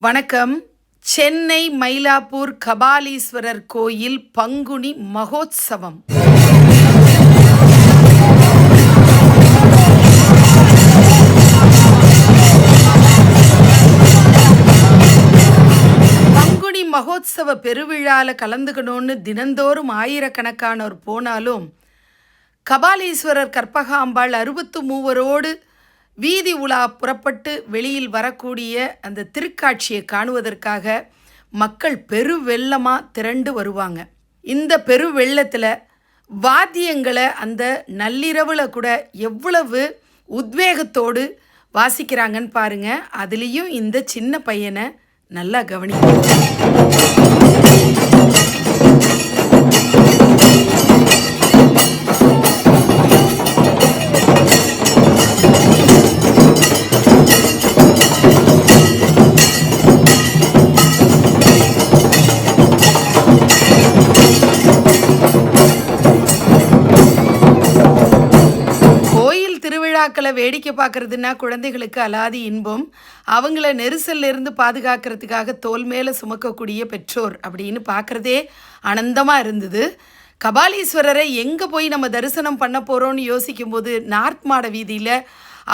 வணக்கம். சென்னை மயிலாப்பூர் கபாலீஸ்வரர் கோயில் பங்குனி மகோத்சவம். பங்குனி மகோத்சவ பெருவிழால கலந்துக்கணும்னு தினந்தோறும் ஆயிரக்கணக்கானோர் போனாலும் கபாலீஸ்வரர் கற்பகாம்பாள் அறுபத்து மூவரோடு வீதி உலா புறப்பட்டு வெளியில் வரக்கூடிய அந்த திருக்காட்சியை காணுவதற்காக மக்கள் பெருவெள்ளமாக திரண்டு வருவாங்க. இந்த பெருவெள்ளத்தில் வாத்தியங்களை அந்த நள்ளிரவில் கூட எவ்வளவு உத்வேகத்தோடு வாசிக்கிறாங்கன்னு பாருங்கள் அதுலேயும் இந்த சின்ன பையனை நல்லா கவனிக்க திருவிழாக்களை வேடிக்கை பார்க்கறதுன்னா குழந்தைகளுக்கு அலாதி இன்பம். அவங்கள நெரிசல்லிருந்து பாதுகாக்கிறதுக்காக தோல் மேலே சுமக்கக்கூடிய பெற்றோர் அப்படின்னு பார்க்குறதே ஆனந்தமாக இருந்தது. கபாலீஸ்வரரை எங்கே போய் நம்ம தரிசனம் பண்ண போகிறோன்னு யோசிக்கும்போது நார்த் மாட வீதியில்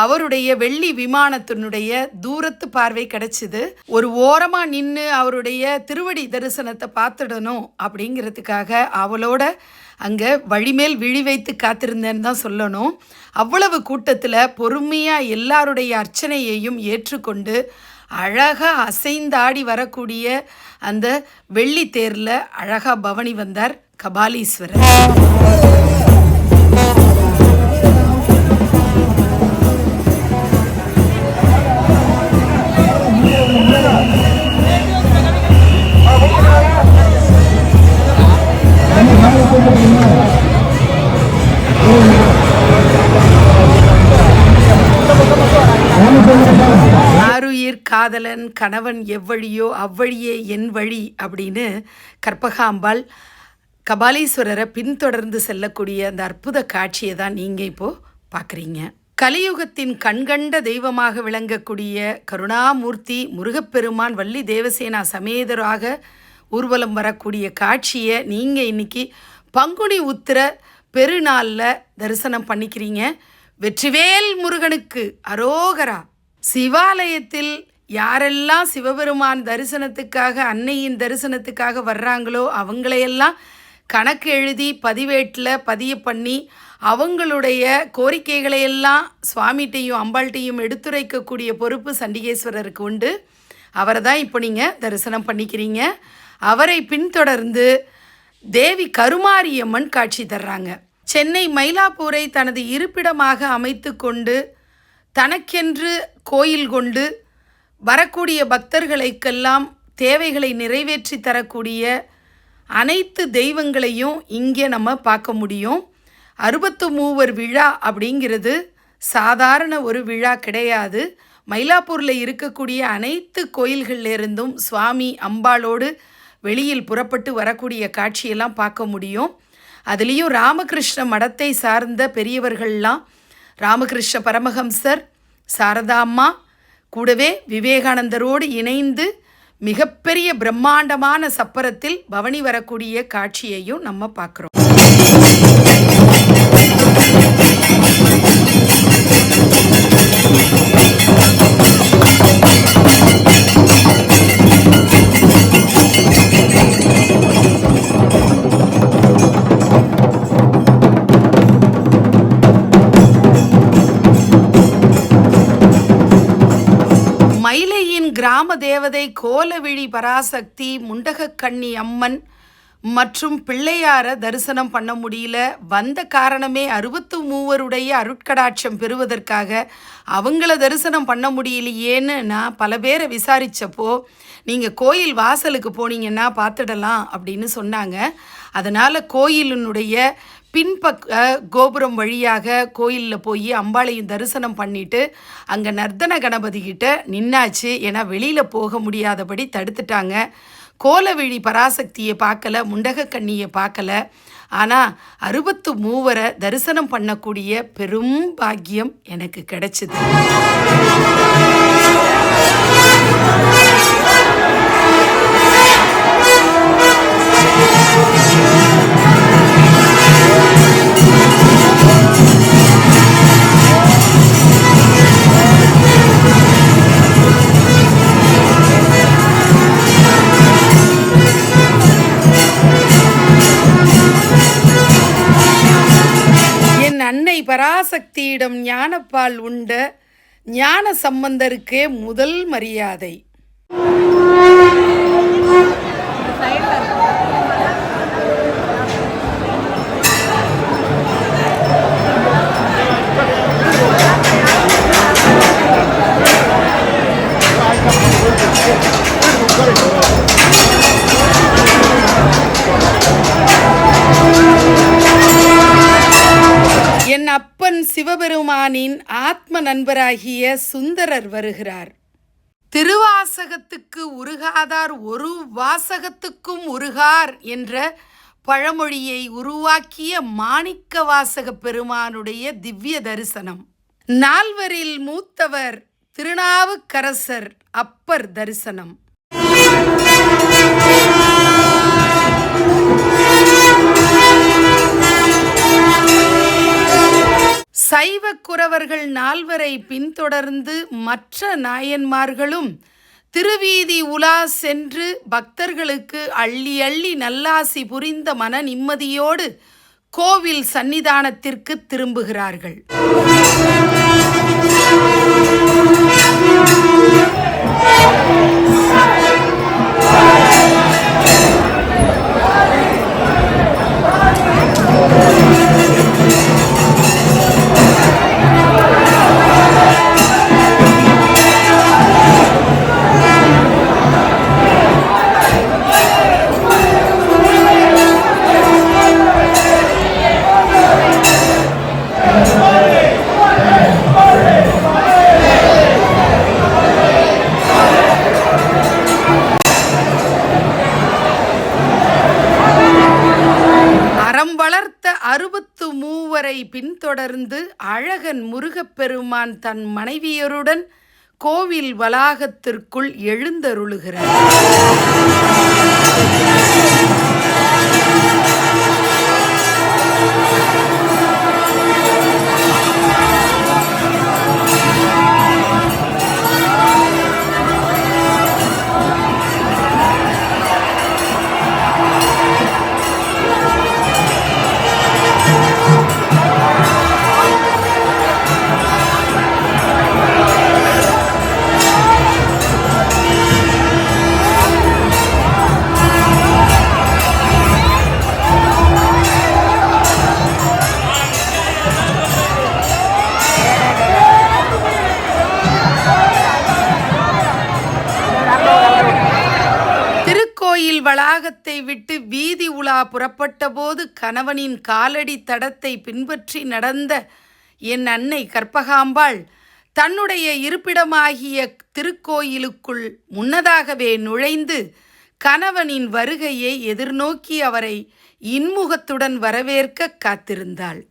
அவருடைய வெள்ளி விமானத்தினுடைய தூரத்து பார்வை கிடைச்சிது. ஒரு ஓரமாக நின்று அவருடைய திருவடி தரிசனத்தை பார்த்துடணும் அப்படிங்கிறதுக்காக அவளோட அங்கே வழிமேல் விழி வைத்து காத்திருந்தேன்னு தான் சொல்லணும். அவ்வளவு கூட்டத்தில் பொறுமையாக எல்லாருடைய அர்ச்சனையையும் ஏற்றுக்கொண்டு அழகாக அசைந்தாடி வரக்கூடிய அந்த வெள்ளி தேரில் அழகாக பவனி வந்தார் கபாலீஸ்வரர். காதலன் கணவன் எவ்வழியோ அவ்வழியே என் வழி அப்படின்னு கற்பகாம்பாள் கபாலீஸ்வரரை பின்தொடர்ந்து செல்லக்கூடிய அந்த அற்புத காட்சியை தான் நீங்கள் இப்போது பார்க்குறீங்க. கலியுகத்தின் கண்கண்ட தெய்வமாக விளங்கக்கூடிய கருணாமூர்த்தி முருகப்பெருமான் வள்ளி தேவசேனா சமேதராக ஊர்வலம் வரக்கூடிய காட்சியை நீங்கள் இன்னைக்கு பங்குனி உத்திர பெருநாளில் தரிசனம் பண்ணிக்கிறீங்க. வெற்றிவேல் முருகனுக்கு அரோகரா. சிவாலயத்தில் யாரெல்லாம் சிவபெருமான் தரிசனத்துக்காக அன்னையின் தரிசனத்துக்காக வர்றாங்களோ அவங்களையெல்லாம் கணக்கு எழுதி பதிவேட்டில் பதிய பண்ணி அவங்களுடைய கோரிக்கைகளையெல்லாம் சுவாமிகிட்டையும் அம்பாள்கிட்டையும் எடுத்துரைக்கக்கூடிய பொறுப்பு சண்டிகேஸ்வரருக்கு உண்டு. அவரை தான் இப்போ நீங்கள் தரிசனம் பண்ணிக்கிறீங்க. அவரை பின்தொடர்ந்து தேவி கருமாரியம்மன் காட்சி தர்றாங்க. சென்னை மயிலாப்பூரை தனது இருப்பிடமாக அமைத்து கொண்டு தனக்கென்று கோயில் கொண்டு வரக்கூடிய பக்தர்களுக்கெல்லாம் தேவைகளை நிறைவேற்றி தரக்கூடிய அனைத்து தெய்வங்களையும் இங்கே நம்ம பார்க்க முடியும். அறுபத்து மூவர் விழா அப்படிங்கிறது சாதாரண ஒரு விழா கிடையாது. மயிலாப்பூரில் இருக்கக்கூடிய அனைத்து கோயில்கள்லேருந்தும் சுவாமி அம்பாளோடு வெளியில் புறப்பட்டு வரக்கூடிய காட்சியெல்லாம் பார்க்க முடியும். அதுலேயும் ராமகிருஷ்ண மடத்தை சார்ந்த பெரியவர்கள்லாம் ராமகிருஷ்ண பரமஹம்சர் சாரதாம்மா கூடவே விவேகானந்தரோடு இணைந்து மிகப்பெரிய பிரம்மாண்டமான சப்பரத்தில் பவனி வரக்கூடிய காட்சியையும் நம்ம பார்க்குறோம். தேவதை கோலவிழி பராசக்தி முண்டகக்கண்ணி அம்மன் மற்றும் பிள்ளையார தரிசனம் பண்ண முடியல. வந்த காரணமே அறுபத்து மூவருடைய அருட்கடாட்சம் பெறுவதற்காக அவங்கள தரிசனம் பண்ண முடியலையேன்னு நான் பல பேரை விசாரித்தப்போ நீங்கள் கோயில் வாசலுக்கு போனீங்கன்னா பார்த்துடலாம் அப்படின்னு சொன்னாங்க. அதனால் கோயிலினுடைய பின்பக்க கோபுரம் வழியாக கோயிலில் போய் அம்பாளையும் தரிசனம் பண்ணிட்டு அங்கே நர்தன கணபதி கிட்ட நின்னாச்சு. ஏன்னா வெளியில் போக முடியாதபடி தடுத்துட்டாங்க. கோலவிழி பராசக்தியை பார்க்கல முண்டக கண்ணியை பார்க்கல. ஆனால் அறுபத்து மூவரை தரிசனம் பண்ணக்கூடிய பெரும் பாக்கியம் எனக்கு கிடைச்சிது. Thank you. பராசக்தியிடம் ஞானப்பால் உண்ட ஞான சம்பந்தருக்கே முதல் மரியாதை. என் அப்பன் சிவபெருமானின் ஆத்ம நண்பராகிய சுந்தரர் வருகிறார். திருவாசகத்துக்கு உருகாதார் ஒரு வாசகத்துக்கும் உருகார் என்ற பழமொழியை உருவாக்கிய மாணிக்க வாசக பெருமானுடைய திவ்ய தரிசனம். நால்வரில் மூத்தவர் திருநாவுக்கரசர் அப்பர் தரிசனம். சைவ குறவர்கள் நால்வரை பின்தொடர்ந்து மற்ற நாயன்மார்களும் திருவீதி உலா சென்று பக்தர்களுக்கு அள்ளி அள்ளி நல்லாசி புரிந்த மன நிம்மதியோடு கோவில் சன்னிதானத்திற்கு திரும்புகிறார்கள். பெருமான் தன் மனைவியருடன் கோவில் வளாகத்திற்குள் எழுந்தருளுகிறார் கோயில் வளாகத்தை விட்டு வீதி உலா புறப்பட்டபோது கணவனின் காலடி தடத்தை பின்பற்றி நடந்த என் அன்னை கற்பகாம்பாள் தன்னுடைய இருப்பிடமாகிய திருக்கோயிலுக்குள் முன்னதாகவே நுழைந்து கணவனின் வருகையை எதிர்நோக்கி அவரை இன்முகத்துடன் வரவேற்க காத்திருந்தாள்.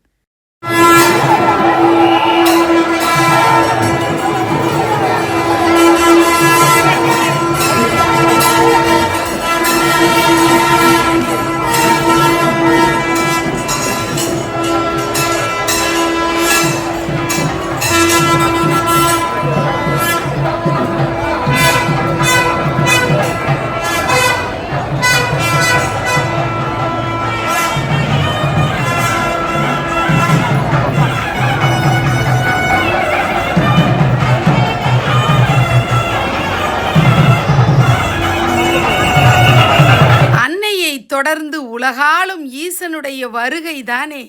தொடர்ந்து உலகாலும் ஈசனுடைய வருகைதானே?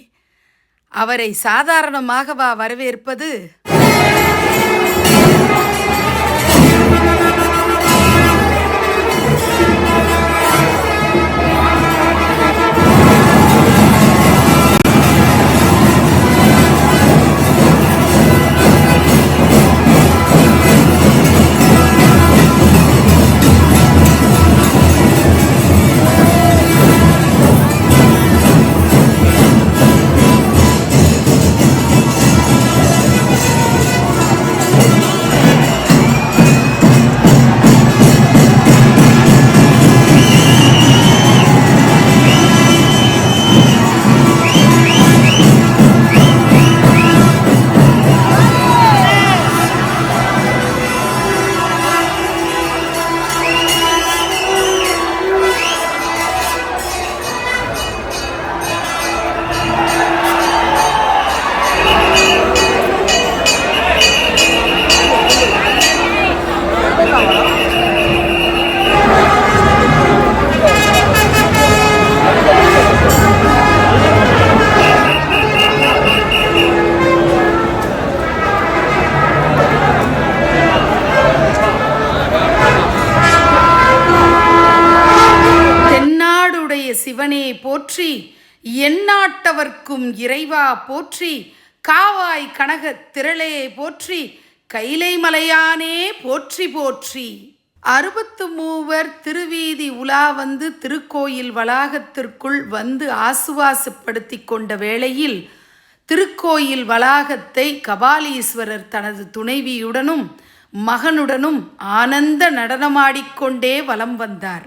அவரை சாதாரணமாகவா வரவேற்பது? சிவனே போற்றி எந்நாட்டவர்க்கும் இறைவா போற்றி காவாய் கனகத் திரளே போற்றி கைலை மலையானே போற்றி போற்றி. அறுபத்து மூவர் திருவீதி உலா வந்து திருக்கோயில் வளாகத்திற்குள் வந்து ஆசுவாசப்படுத்தி கொண்ட வேளையில் திருக்கோயில் வளாகத்தை கபாலீஸ்வரர் தனது துணைவியுடனும் மகனுடனும் ஆனந்த நடனமாடிக்கொண்டே வலம் வந்தார்.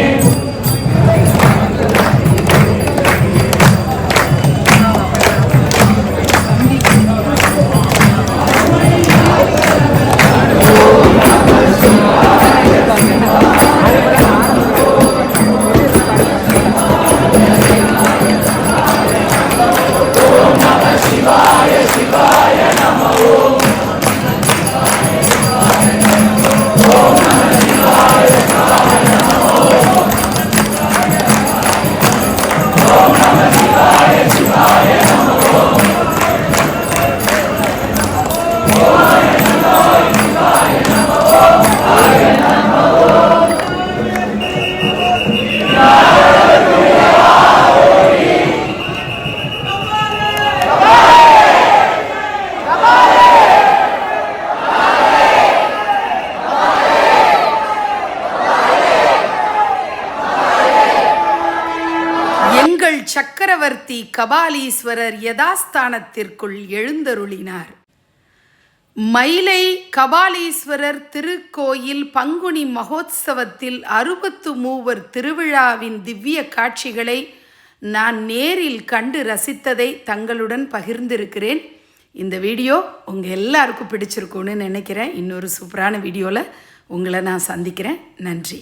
சக்கரவர்த்தி கபாலீஸ்வரர் யதாஸ்தானத்திற்குள் எழுந்தருளினார். மயிலை கபாலீஸ்வரர் திருக்கோயில் பங்குனி மகோத்சவத்தில் அறுபத்து மூவர் திருவிழாவின் திவ்ய காட்சிகளை நான் நேரில் கண்டு ரசித்ததை தங்களுடன் பகிர்ந்திருக்கிறேன். இந்த வீடியோ உங்கள் எல்லாருக்கும் பிடிச்சிருக்கும்னு நினைக்கிறேன். இன்னொரு சூப்பரான வீடியோவில் உங்களை நான் சந்திக்கிறேன். நன்றி.